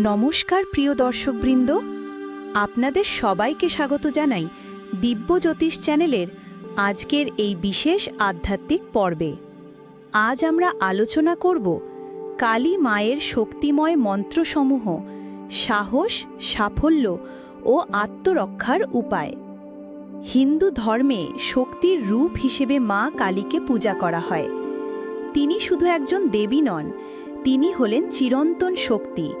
নমস্কার, প্রিয় দর্শকবৃন্দ। আপনাদের সবাইকে স্বাগত জানাই দিব্য জ্যোতিষ চ্যানেলের আজকের এই বিশেষ আধ্যাত্মিক পর্বে। আজ আমরা আলোচনা করব কালী মায়ের শক্তিময় মন্ত্রসমূহ, সাহস, সাফল্য ও আত্মরক্ষার উপায়। হিন্দু ধর্মে শক্তির রূপ হিসেবে মা কালীকে পূজা করা হয়। তিনি শুধু একজন দেবী নন, তিনি হলেন চিরন্তন শক্তি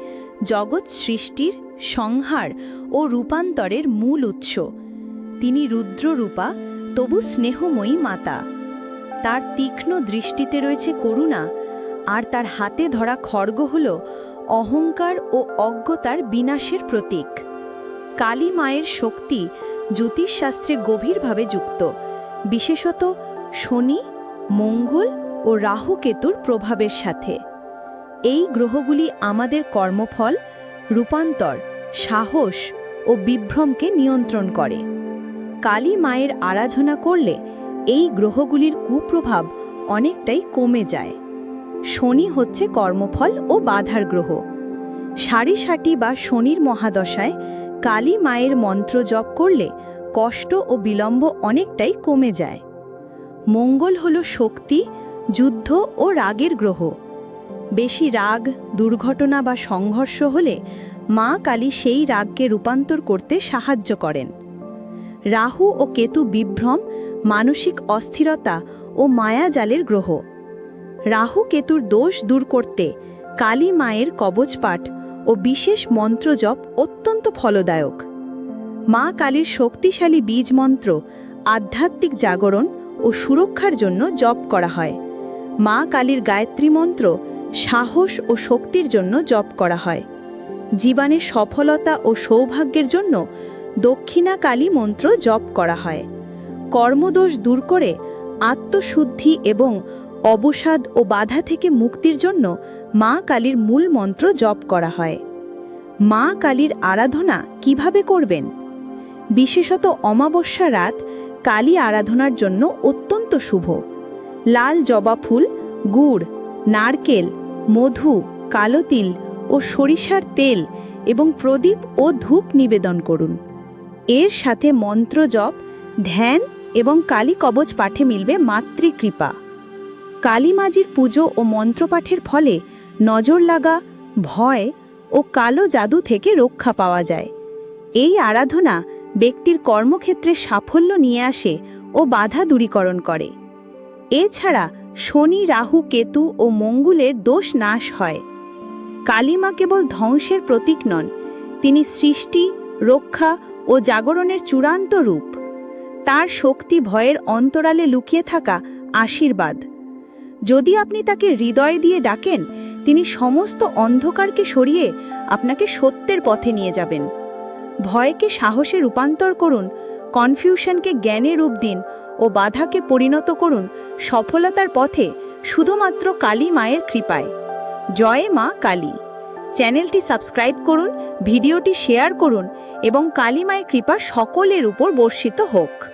জগৎ সৃষ্টির সংহার ও রূপান্তরের মূল উৎস। তিনি রুদ্ররূপা, তবু স্নেহময়ী মাতা। তার তীক্ষ্ণ দৃষ্টিতে রয়েছে করুণা, আর তার হাতে ধরা খড়গ হল অহংকার ও অজ্ঞতার বিনাশের প্রতীক। কালী মায়ের শক্তি জ্যোতিষশাস্ত্রে গভীরভাবে যুক্ত। বিশেষত শনি, মঙ্গল ও রাহুকেতুর প্রভাবের সাথে। এই গ্রহগুলি আমাদের কর্মফল, রূপান্তর, সাহস ও বিভ্রমকে নিয়ন্ত্রণ করে। কালী মায়ের আরাধনা করলে এই গ্রহগুলির কুপ্রভাব অনেকটাই কমে যায়। শনি হচ্ছে কর্মফল ও বাধার গ্রহ। সারি সাটি বা শনির মহাদশায় কালী মায়ের মন্ত্র জপ করলে কষ্ট ও বিলম্ব অনেকটাই কমে যায়। মঙ্গল হল শক্তি, যুদ্ধ ও রাগের গ্রহ। বেশি রাগ, দুর্ঘটনা বা সংঘর্ষ হলে মা কালী সেই রাগকে রূপান্তর করতে সাহায্য করেন। রাহু ও কেতু বিভ্রম, মানসিক অস্থিরতা ও মায়াজালের গ্রহ। রাহু কেতুর দোষ দূর করতে কালী মায়ের কবচপাঠ ও বিশেষ মন্ত্র জপ অত্যন্ত ফলদায়ক। মা কালীর শক্তিশালী বীজ মন্ত্র আধ্যাত্মিক জাগরণ ও সুরক্ষার জন্য জপ করা হয়। মা কালীর গায়ত্রী মন্ত্র সাহস ও শক্তির জন্য জপ করা হয়। জীবনের সফলতা ও সৌভাগ্যের জন্য দক্ষিণা কালী মন্ত্র জপ করা হয়। কর্মদোষ দূর করে আত্মশুদ্ধি এবং অবসাদ ও বাধা থেকে মুক্তির জন্য মা কালীর মূল মন্ত্র জপ করা হয়। মা কালীর আরাধনা কীভাবে করবেন? বিশেষত অমাবস্যা রাত কালী আরাধনার জন্য অত্যন্ত শুভ। লাল জবা ফুল, গুড়, নারকেল মধু, কালো তিল ও সরিষার তেল এবং প্রদীপ ও ধূপ নিবেদন করুন। এর সাথে মন্ত্র জপ, ধ্যান এবং কালী কবচ পাঠে মিলবে মাতৃকৃপা কালীমাজির পুজো ও মন্ত্রপাঠের ফলে নজর লাগা, ভয় ও কালো জাদু থেকে রক্ষা পাওয়া যায়। এই আরাধনা ব্যক্তির কর্মক্ষেত্রে সাফল্য নিয়ে আসে ও বাধা দূরীকরণ করে। এছাড়া শনি, রাহু, কেতু ও মঙ্গলের দোষ নাশ হয়। কালিমা কেবল ধ্বংসের প্রতীক নন, তিনি সৃষ্টি, রক্ষা ও জাগরণের চূড়ান্ত রূপ। তার শক্তি ভয়ের অন্তরালে লুকিয়ে থাকা আশীর্বাদ। যদি আপনি তাকে হৃদয় দিয়ে ডাকেন, তিনি সমস্ত অন্ধকারকে সরিয়ে আপনাকে সত্যের পথে নিয়ে যাবেন। ভয়কে সাহসে রূপান্তর করুন, কনফিউশনকে জ্ঞানে রূপ দিন ও বাধাকে পরিণত করুন সফলতার পথে শুধুমাত্র কালী মায়ের কৃপায়। জয় মা কালী। চ্যানেলটি সাবস্ক্রাইব করুন, ভিডিওটি শেয়ার করুন এবং কালী মায়ের কৃপা সকলের উপর বর্ষিত হোক।